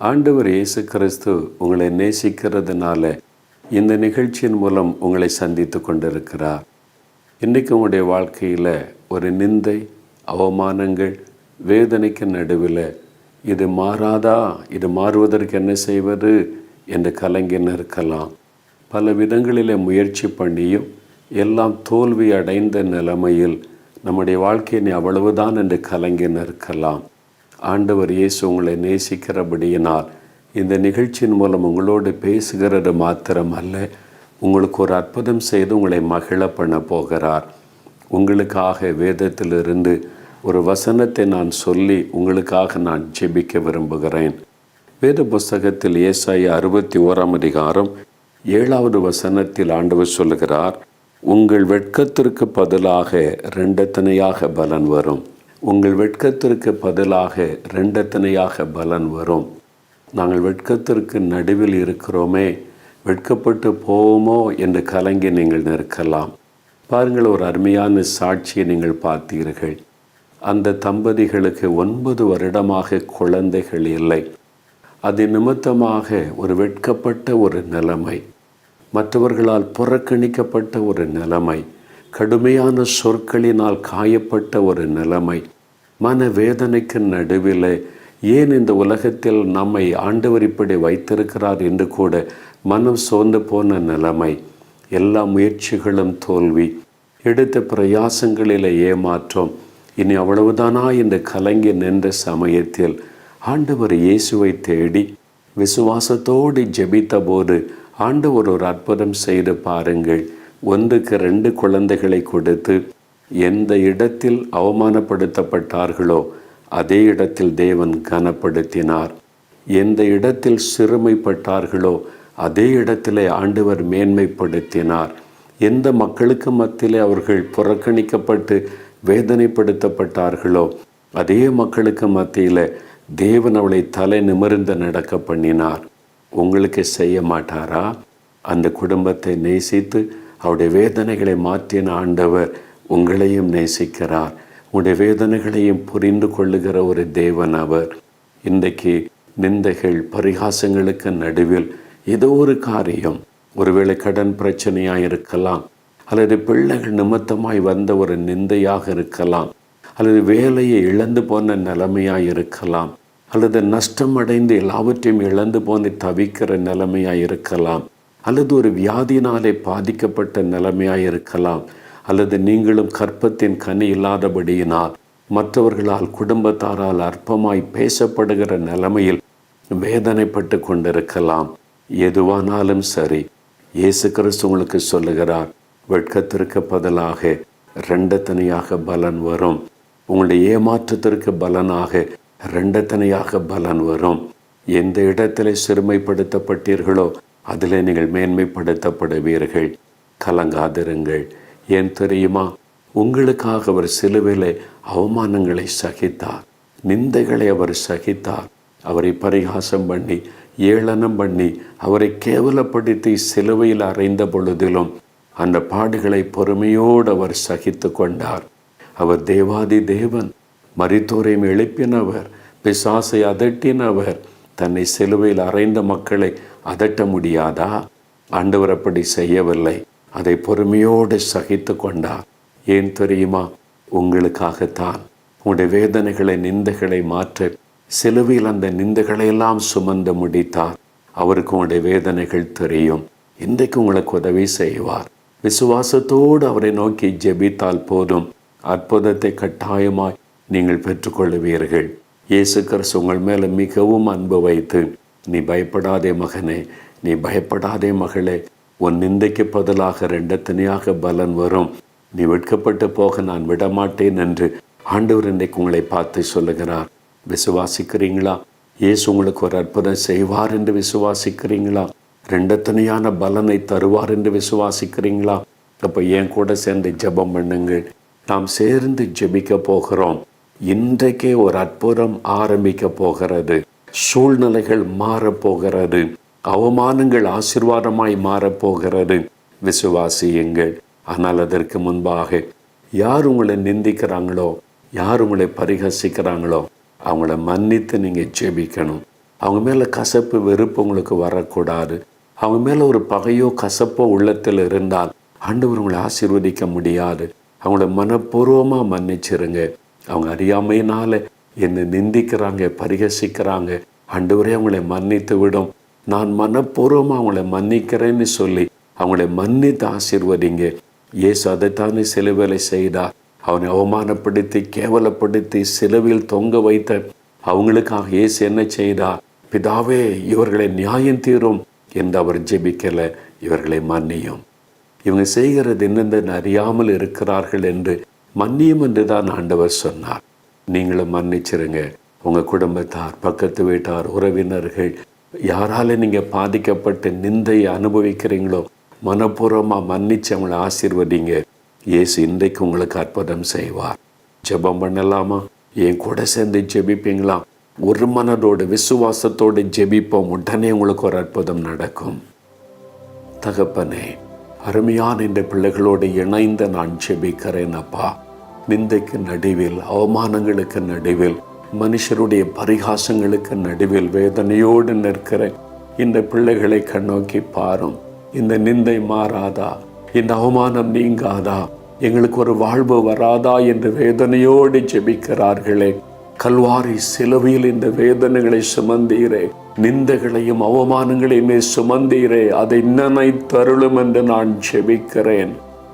ஆண்டவர் இயேசு கிறிஸ்து உங்களை நேசிக்கிறதுனால இந்த நிகழ்ச்சியின் மூலம் உங்களை சந்தித்து கொண்டிருக்கிறார். இன்றைக்கு உங்களுடைய வாழ்க்கையில் ஒரு நிந்தை அவமானங்கள் வேதனைக்கு நடுவில் இது மாறாதா? இது மாறுவதற்கு என்ன செய்வது? என்று கலங்கின இருக்கலாம் பல விதங்களில் முயற்சி பண்ணியும் எல்லாம் தோல்வி அடைந்த நிலைமையில் நம்முடைய வாழ்க்கையை அவ்வளவுதான் என்று கலங்கின இருக்கலாம் ஆண்டவர் இயேசு உங்களை நேசிக்கிறபடியினால் இந்த நிகழ்ச்சியின் மூலம் உங்களோடு பேசுகிறது மாத்திரம் அல்ல உங்களுக்கு ஒரு அற்புதம் செய்து உங்களை மகிழ பண்ண போகிறார். உங்களுக்காக வேதத்திலிருந்து ஒரு வசனத்தை நான் சொல்லி உங்களுக்காக நான் ஜெபிக்க விரும்புகிறேன். வேத புஸ்தகத்தில் ஏசாய அறுபத்தி ஓராம் அதிகாரம் ஏழாவது வசனத்தில் ஆண்டவர் சொல்லுகிறார் உங்கள் வெட்கத்திற்கு பதிலாக ரெண்டத்தனையாக பலன் வரும். உங்கள் வெட்கத்திற்கு பதிலாக ரெண்டத்தனையாக பலன் வரும். நாங்கள் வெட்கத்திற்கு நடுவில் இருக்கிறோமே வெட்கப்பட்டு போவோமோ என்று கலங்கி நீங்கள் நிற்கலாம். பாருங்கள் ஒரு அருமையான சாட்சியை நீங்கள் பார்த்தீர்கள். அந்த தம்பதிகளுக்கு ஒன்பது வருடமாக குழந்தைகள் இல்லை. அது நிமித்தமாக ஒரு வெட்கப்பட்ட ஒரு நிலைமை. மற்றவர்களால் புறக்கணிக்கப்பட்ட ஒரு நிலைமை. கடுமையான சொற்களினால் காயப்பட்ட ஒரு நிலைமை. மன வேதனைக்கு நடுவில் ஏன் இந்த உலகத்தில் நம்மை ஆண்டவர் இப்படி வைத்திருக்கிறார் என்று கூட மனம் சோர்ந்து போன நிலைமை. எல்லா முயற்சிகளும் தோல்வி. எடுத்த பிரயாசங்களில் ஏமாற்றம். இனி அவ்வளவுதானா? என்று கலங்கி நின்ற சமயத்தில் ஆண்டவர் இயேசுவை தேடி விசுவாசத்தோடு ஜெபித்த போது ஆண்டவர் ஒரு அற்புதம் செய்து பாருங்கள். ஒன்றுக்கு ரெண்டு குழந்தைகளை கொடுத்து எந்த இடத்தில் அவமானப்படுத்தப்பட்டார்களோ அதே இடத்தில் தேவன் கனப்படுத்தினார். எந்த இடத்தில் சிறுமைப்பட்டார்களோ அதே இடத்திலே ஆண்டவர் மேன்மைப்படுத்தினார். எந்த மக்களுக்கு மத்தியிலே அவர்கள் புறக்கணிக்கப்பட்டு வேதனைப்படுத்தப்பட்டார்களோ அதே மக்களுக்கு மத்தியில் தேவன் அவளை தலை நிமிர்ந்து நடக்க பண்ணினார். உங்களுக்கு செய்ய மாட்டாரா? அந்த குடும்பத்தை நேசித்து அவருடைய வேதனைகளை மாற்றின ஆண்டவர் உங்களையும் நேசிக்கிறார். உங்களுடைய வேதனைகளையும் புரிந்து கொள்ளுகிற ஒரு தேவன் அவர். இன்றைக்கு நிந்தைகள் பரிகாசங்களுக்கு நடுவில் ஏதோ ஒரு காரியம் ஒருவேளை கடன் பிரச்சனையாக இருக்கலாம் அல்லது பிள்ளைகள் நிமித்தமாய் வந்த ஒரு நிந்தையாக இருக்கலாம் அல்லது வேலையை இழந்து போன நிலைமையாக இருக்கலாம் அல்லது நஷ்டம் அடைந்து எல்லாவற்றையும் இழந்து போன தவிக்கிற நிலைமையாக இருக்கலாம் அல்லது ஒரு வியாதினாலே பாதிக்கப்பட்ட நிலைமையாக இருக்கலாம் அல்லது நீங்களும் கற்பத்தின் கனி இல்லாதபடியினால் மற்றவர்களால் குடும்பத்தாரால் அற்பமாய் பேசப்படுகிற நிலைமையில் வேதனைப்பட்டு கொண்டிருக்கலாம். எதுவானாலும் சரி இயேசு கிறிஸ்து உங்களுக்கு சொல்லுகிறார் வெட்கத்திற்கு பதிலாக ரெண்டத்தனையாக பலன் வரும். உங்களுடைய ஏமாற்றத்திற்கு பலனாக ரெண்டத்தனையாக பலன் வரும். எந்த இடத்துல சிறுமைப்படுத்தப்பட்டீர்களோ அதில் நீங்கள் மேன்மைப்படுத்தப்படுவீர்கள். கலங்காதிருங்கள். ஏன் தெரியுமா? உங்களுக்காக அவர் சிலுவையில் அவமானங்களை சகித்தார். நிந்தைகளை அவர் சகித்தார். அவரை பரிகாசம் பண்ணி ஏளனம் பண்ணி அவரை கேவலப்படுத்தி சிலுவையில் அறைந்த பொழுதிலும் அந்த பாடுகளை பொறுமையோடு அவர் சகித்து கொண்டார். அவர் தேவாதி தேவன் மரித்தோரையும் எழுப்பினவர் பிசாசை அதட்டினவர் தன்னை சிலுவையில் அறைந்த மக்களை அதட்ட முடியாதா? ஆண்டவர் அப்படி செய்யவில்லை. அதை பொறுமையோடு சகித்து கொண்டார். ஏன் தெரியுமா? உங்களுக்காகத்தான். உங்களுடைய வேதனைகளை நிந்தைகளை மாற்ற சிலுவையில் அந்த நிந்தைகளையெல்லாம் சுமந்து முடித்தார். அவருக்கு உங்களுடைய வேதனைகள் தெரியும். இன்றைக்கு உங்களுக்கு உதவி செய்வார். விசுவாசத்தோடு அவரை நோக்கி ஜெபித்தால் போதும். அற்புதத்தை கட்டாயமாய் நீங்கள் பெற்றுக்கொள்ளுவீர்கள் இயேசு கிறிஸ்து உங்கள் மேலே மிகவும் அன்பு வைத்து நீ பயப்படாதே மகனே நீ பயப்படாதே மகளே உன் நிந்தைக்கு பதிலாக ரெண்டத்தனையாக பலன் வரும். நீ வெட்கப்பட்டு போக நான் விடமாட்டேன் என்று ஆண்டவர் இன்றைக்கு உங்களை பார்த்து சொல்லுகிறார். விசுவாசிக்கிறீங்களா? இயேசு உங்களுக்கு ஒரு அற்புதம் செய்வார் என்று விசுவாசிக்கிறீங்களா? ரெண்டத்தனையான பலனை தருவார் என்று விசுவாசிக்கிறீங்களா? அப்போ என் கூட சேர்ந்து ஜெபம் பண்ணுங்கள். நாம் சேர்ந்து ஜெபிக்க போகிறோம். இன்றைக்கே ஒரு அற்புதம் ஆரம்பிக்க போகிறது. சூழ்நிலைகள் மாறப்போகிறது அவமானங்கள் ஆசிர்வாதமாய் மாறப்போகிறது. விசுவாசியுங்கள். ஆனால் அதற்கு முன்பாக யார் உங்களை நிந்திக்கிறாங்களோ யார் உங்களை பரிகசிக்கிறாங்களோ அவங்கள மன்னித்து நீங்கள் ஜெபிக்கணும். அவங்க மேலே கசப்பு வெறுப்பு உங்களுக்கு வரக்கூடாது. அவங்க மேலே ஒரு பகையோ கசப்போ உள்ளத்தில் இருந்தால் ஆண்டவர் உங்களை ஆசீர்வதிக்க முடியாது. அவங்கள மனப்பூர்வமாக மன்னிச்சிருங்க. அவங்க அறியாமையினால என்னை நிந்திக்கிறாங்க பரிகசிக்கிறாங்க. ஆண்டவரே அவங்களை மன்னித்து விடும். நான் மனப்பூர்வமாக அவங்கள மன்னிக்கிறேன்னு சொல்லி அவங்களை மன்னித்து ஆசீர்வதிங்க. இயேசு அதைத்தானே சிலுவையில் செய்தார். அவனை அவமானப்படுத்தி கேவலப்படுத்தி சிலுவையில் தொங்க வைத்த அவங்களுக்காக இயேசு என்ன செய்தார்? பிதாவே இவர்களை நியாயம் தீரும் என்று அவர் ஜெபிக்கல. இவர்களை மன்னியும். இவங்க செய்கிறது என்னென்னு அறியாமல் இருக்கிறார்கள் என்று மன்னியும் என்று தான் ஆண்டவர் சொன்னார். நீங்களும் மன்னிச்சிருங்க. உங்கள் குடும்பத்தார் பக்கத்து வீட்டார் உறவினர்கள் யாரால நீங்கள் பாதிக்கப்பட்டு நிந்தையை அனுபவிக்கிறீங்களோ மனப்பூர்வமாக மன்னிச்சு அவங்களை ஆசீர்வதிங்க. இயேசு இன்றைக்கு உங்களுக்கு அற்புதம் செய்வார். ஜெபம் பண்ணலாமா? என் கூட சேர்ந்து ஜெபிப்பீங்களா? ஒரு மனதோடு விசுவாசத்தோடு ஜெபிப்போம். உடனே உங்களுக்கு ஒரு அற்புதம் நடக்கும். தகப்பனே அருமையான இந்த பிள்ளைகளோடு இணைந்து நான் ஜெபிக்கிறேன் அப்பா. நிந்தைக்கு நடுவில் அவமானங்களுக்கு நடுவில் மனுஷருடைய பரிகாசங்களுக்கு நடுவில் வேதனையோடு நிற்கிற இந்த பிள்ளைகளை கண்ணோக்கி பாரும். இந்த நிந்தை மாறாதா? இந்த அவமானம் நீங்காதா? எங்களுக்கு ஒரு வாழ்வு வராதா என்று வேதனையோடு ஜெபிக்கிறார்களே. கல்வாரி சிலுவையில் இந்த வேதனைகளை சுமந்தீரே. நிந்தைகளையும் அவமானங்களையுமே சுமந்தீரே. அதை நினைத்தருளும் என்று நான் ஜெபிக்கிறேன்.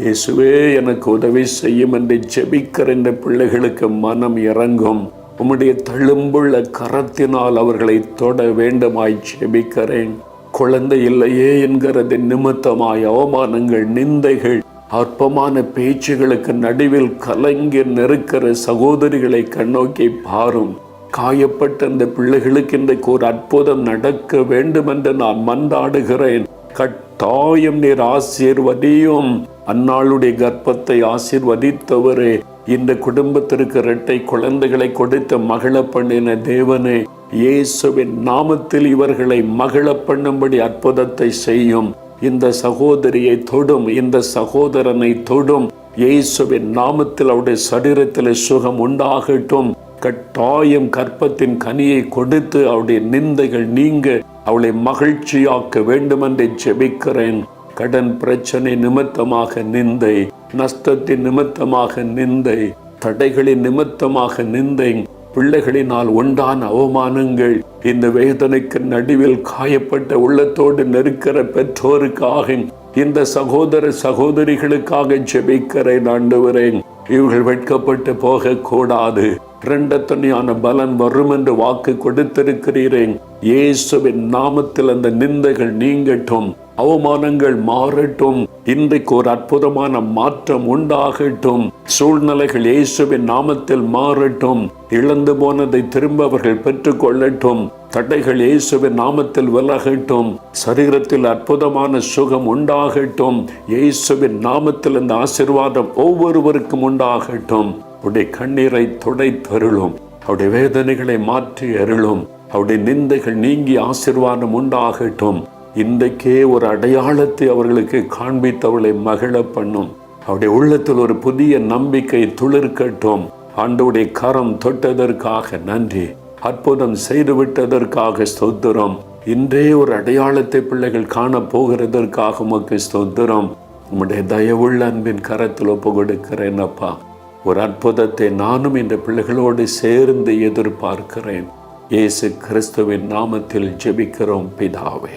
இயேசுவே எனக்கு உதவி செய்யும் என்று ஜெபிக்கிற இந்த பிள்ளைகளுக்கு மனம் இறங்கும். உம்முடைய தழும்புள்ள கரத்தினால் அவர்களை தொட வேண்டுமாய் செபிக்கிறேன். குழந்தை இல்லையே என்கிறது நிமித்தமாய் அவமானங்கள் நிந்தைகள் அற்பமான பேச்சுகளுக்கு நடுவில் கலங்கி நெருக்கிற சகோதரிகளை கண்ணோக்கி பாரும். காயப்பட்ட அந்த பிள்ளைகளுக்கு இன்றைக்கு ஒரு அற்புதம் நடக்க வேண்டும் என்று நான் மன்றாடுகிறேன். கட்டாயம் நீர் ஆசீர்வதியும். அந்நாளுடைய கர்ப்பத்தை ஆசீர்வதித்தவரே. இந்த குடும்பத்திற்கு இரட்டை குழந்தைகளை கொடுத்த மகிழ பண்ணின தேவனே இயேசுவின் நாமத்தில் இவர்களை மகள பண்ணும்படி அற்புதத்தை செய்யும். இந்த சகோதரியை தொடும் இந்த சகோதரனை தொடும். இயேசுவின் நாமத்தில் அவருடைய சரீரத்தில் சுகம் உண்டாகட்டும். கட்டாயம் கற்பத்தின் கனியை கொடுத்து அவருடைய நிந்தைகள் நீங்க அவளை மகிழ்ச்சியாக்க வேண்டுமென்று ஜெபிக்கிறேன். கடன் பிரச்சனை நிமித்தமாக நிந்தை. நஷ்டத்தின் நிமித்தமாக நிந்தை தடைகளின் நிமித்தமாக நிந்தை பிள்ளைகளினால் உண்டான அவமானங்கள் இந்த வேதனைக்கு நடுவில் காயப்பட்ட உள்ளத்தோடு நெருக்கிற பெற்றோருக்காக இந்த சகோதர சகோதரிகளுக்காக ஜெபிக்கிறேன் ஆண்டவரேன் இவர்கள் வெட்கப்பட்டு போகக்கூடாது. இரண்டத்தனையான பலன் வரும் என்று வாக்கு கொடுத்திருக்கிறீரேன் இயேசுவின் நாமத்தில் அந்த நிந்தைகள் நீங்கட்டும். அவமானங்கள் மாறட்டும். இன்றைக்கு ஒரு அற்புதமான மாற்றம் உண்டாகட்டும். சூழ்நிலைகள் இயேசுவின் நாமத்தில் மாறட்டும். இழந்து போனதை திரும்ப அவர்கள் பெற்றுக்கொள்ளட்டும் தடைகள் இயேசுவின் நாமத்தில் விலகட்டும். சரீரத்தில் அற்புதமான சுகம் உண்டாகட்டும். இயேசுவின் நாமத்தில் இந்த ஆசிர்வாதம் ஒவ்வொருவருக்கும் உண்டாகட்டும். உடைய கண்ணீரை துடைத்தருளும். அவருடைய வேதனைகளை மாற்றி அருளும் அவருடைய நிந்தைகள் நீங்கி ஆசிர்வாதம் உண்டாகட்டும். இன்றைக்கே ஒரு அடையாளத்தை அவர்களுக்கு காண்பித்தவளை மகிழ பண்ணும். அவருடைய உள்ளத்தில் ஒரு புதிய நம்பிக்கை துளிர்க்கட்டும். ஆண்டவுடைய கரம் தொட்டதற்காக நன்றி. அற்புதம் செய்துவிட்டதற்காக ஸ்தோத்திரம். இன்றே ஒரு அடையாளத்தை பிள்ளைகள் காண போகிறதற்காக உமக்கு ஸ்தோத்திரம். உம்முடைய தயவுள்ள அன்பின் கரத்தில் ஒப்பு கொடுக்கிறேன் அப்பா. ஒரு அற்புதத்தை நானும் இந்த பிள்ளைகளோடு சேர்ந்து எதிர்பார்க்கிறேன். இயேசு கிறிஸ்துவின் நாமத்தில் ஜெபிக்கிறோம் பிதாவே.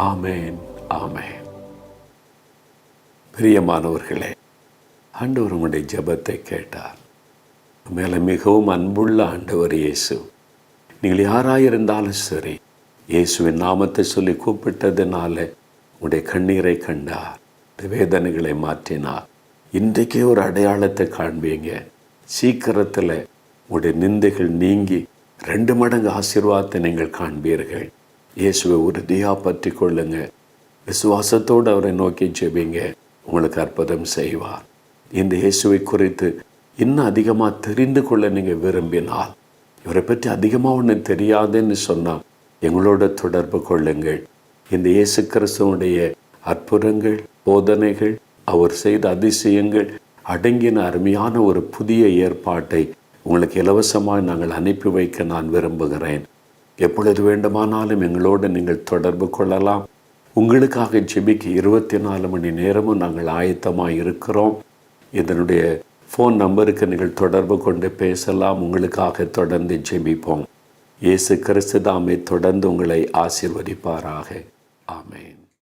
ஆமேன் ஆமேன். பிரியமானவர்களே ஆண்டவர் உங்களுடைய ஜெபத்தை கேட்டார். மேலே மிகவும் அன்புள்ள ஆண்டவர் இயேசு நீங்கள் யாராயிருந்தாலும் சரி இயேசுவின் நாமத்தை சொல்லி கூப்பிட்டதுனால உங்களுடைய கண்ணீரை கண்டார் வேதனைகளை மாற்றினார். இன்றைக்கே ஒரு அடையாளத்தை காண்பீங்க. சீக்கிரத்தில் உங்களுடைய நிந்தைகள் நீங்கி ரெண்டு மடங்கு ஆசீர்வாதத்தை நீங்கள் காண்பீர்கள். இயேசுவை உறுதியாக பற்றி கொள்ளுங்க விசுவாசத்தோடு அவரை நோக்கி ஜெபிங்க. உங்களுக்கு அற்புதம் செய்வார். இந்த இயேசுவை குறித்து இன்னும் அதிகமாக தெரிந்து கொள்ள நீங்கள் விரும்பினால் இவரை பற்றி அதிகமாக ஒன்று தெரியாதுன்னு சொன்னால் எங்களோட தொடர்பு கொள்ளுங்கள். இந்த இயேசு கிறிஸ்துவனுடைய அற்புதங்கள் போதனைகள் அவர் செய்த அதிசயங்கள் அடங்கின அருமையான ஒரு புதிய ஏற்பாட்டை உங்களுக்கு இலவசமாக நாங்கள் அனுப்பி வைக்க நான் விரும்புகிறேன். எப்பொழுது வேண்டுமானாலும் எங்களோடு நீங்கள் தொடர்பு கொள்ளலாம். உங்களுக்காக ஜெபிக்க இருபத்தி நாலு மணி நேரமும் நாங்கள் ஆயத்தமாக இருக்கிறோம். இதனுடைய ஃபோன் நம்பருக்கு நீங்கள் தொடர்பு கொண்டு பேசலாம். உங்களுக்காக தொடர்ந்து ஜெபிப்போம். இயேசு கிறிஸ்து தாமே தொடர்ந்து உங்களை ஆசிர்வதிப்பாராக. ஆமேன்.